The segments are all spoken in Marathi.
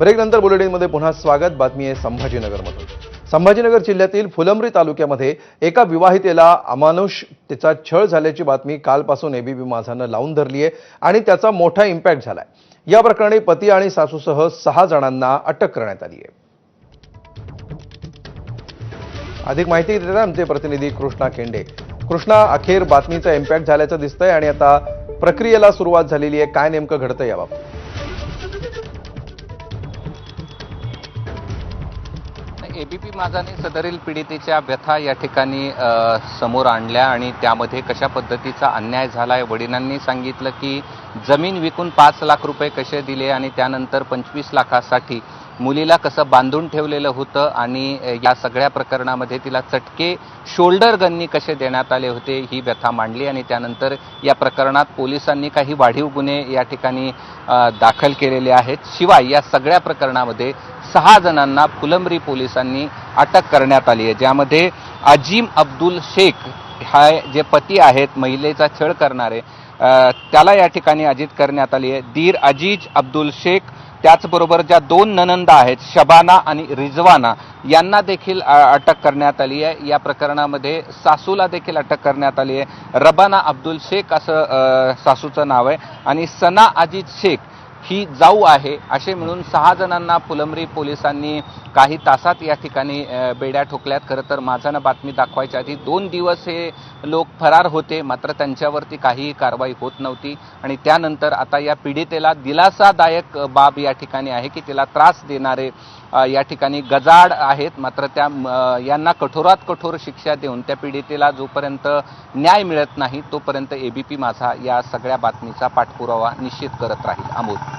ब्रेकनंतर बुलेटिनमध्ये पुन्हा स्वागत. बातमी आहे संभाजीनगरमधून. संभाजीनगर जिल्ह्यातील फुलंब्री तालुक्यामध्ये एका विवाहितेला अमानुष तिचा छळ झाल्याची बातमी कालपासून एबीपी माझानं लावून धरली आहे आणि त्याचा मोठा इम्पॅक्ट झालाय. या प्रकरणी पती आणि सासूसह सहा जणांना अटक करण्यात आली आहे अधिक माहिती देतात आमचे प्रतिनिधी कृष्णा केंडे. कृष्णा अखेर बातमीचा इम्पॅक्ट झाल्याचं दिसतंय आणि आता प्रक्रियेला सुरुवात झालेली आहे. काय नेमकं घडतं याबाबत एबीपी माझाने सदरील पीडितेच्या व्यथा या ठिकाणी समोर आणल्या आणि त्यामध्ये कशा पद्धतीचा अन्याय झालाय? वडिलांनी सांगितलं की जमीन विकून पाच लाख रुपये कसे दिले आणि त्यानंतर पंचवीस लाखासाठी मुलीला कसं बांधून ठेवलेलं होतं आणि या सगळ्या प्रकरणामध्ये तिला चटके शोल्डर गननी कसे देण्यात आले होते ही व्यथा मांडली आणि त्यानंतर या प्रकरणात पोलिसांनी काही वाढीव गुन्हे या ठिकाणी दाखल केलेले आहेत. शिवाय या सगळ्या प्रकरणामध्ये सहा जणांना फुलंब्री पोलिसांनी अटक करण्यात आली आहे ज्यामध्ये अजीम अब्दुल शेख हा जे पती आहेत महिलेचा छळ करणारे त्याला या ठिकाणी अजित करण्यात आली आहे. दीर अजीज अब्दुल शेख त्याचबरोबर ज्या दोन ननंदा आहेत शबाना आणि रिजवाना यांना देखील अटक करण्यात आली आहे. या प्रकरणामध्ये सासूला देखील अटक करण्यात आली आहे. रबाना अब्दुल शेख असं सासूचं नाव आहे. आणि सना अजित शेख ही जाऊ आहे असे म्हणून सहा जणांना फुलंब्री पोलिसांनी काही तासात या ठिकाणी बेड्या ठोकल्यात. खरं तर माझानं बातमी दाखवायच्या आधी दोन दिवस हे लोक फरार होते मात्र त्यांच्यावरती काहीही कारवाई होत नव्हती. आणि त्यानंतर आता या पीडितेला दिलासादायक बाब या ठिकाणी आहे की तिला त्रास देणारे या ठिकाणी गजाड आहेत. मात्र त्या यांना कठोरात कठोर शिक्षा देऊन त्या पीडितेला जोपर्यंत न्याय मिळत नाही तोपर्यंत एबीपी माझा या सगळ्या बातमीचा पाठपुरावा निश्चित करत राहील. अमोल.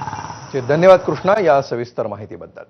धन्यवाद कृष्णा या सविस्तर माहितीबद्दल.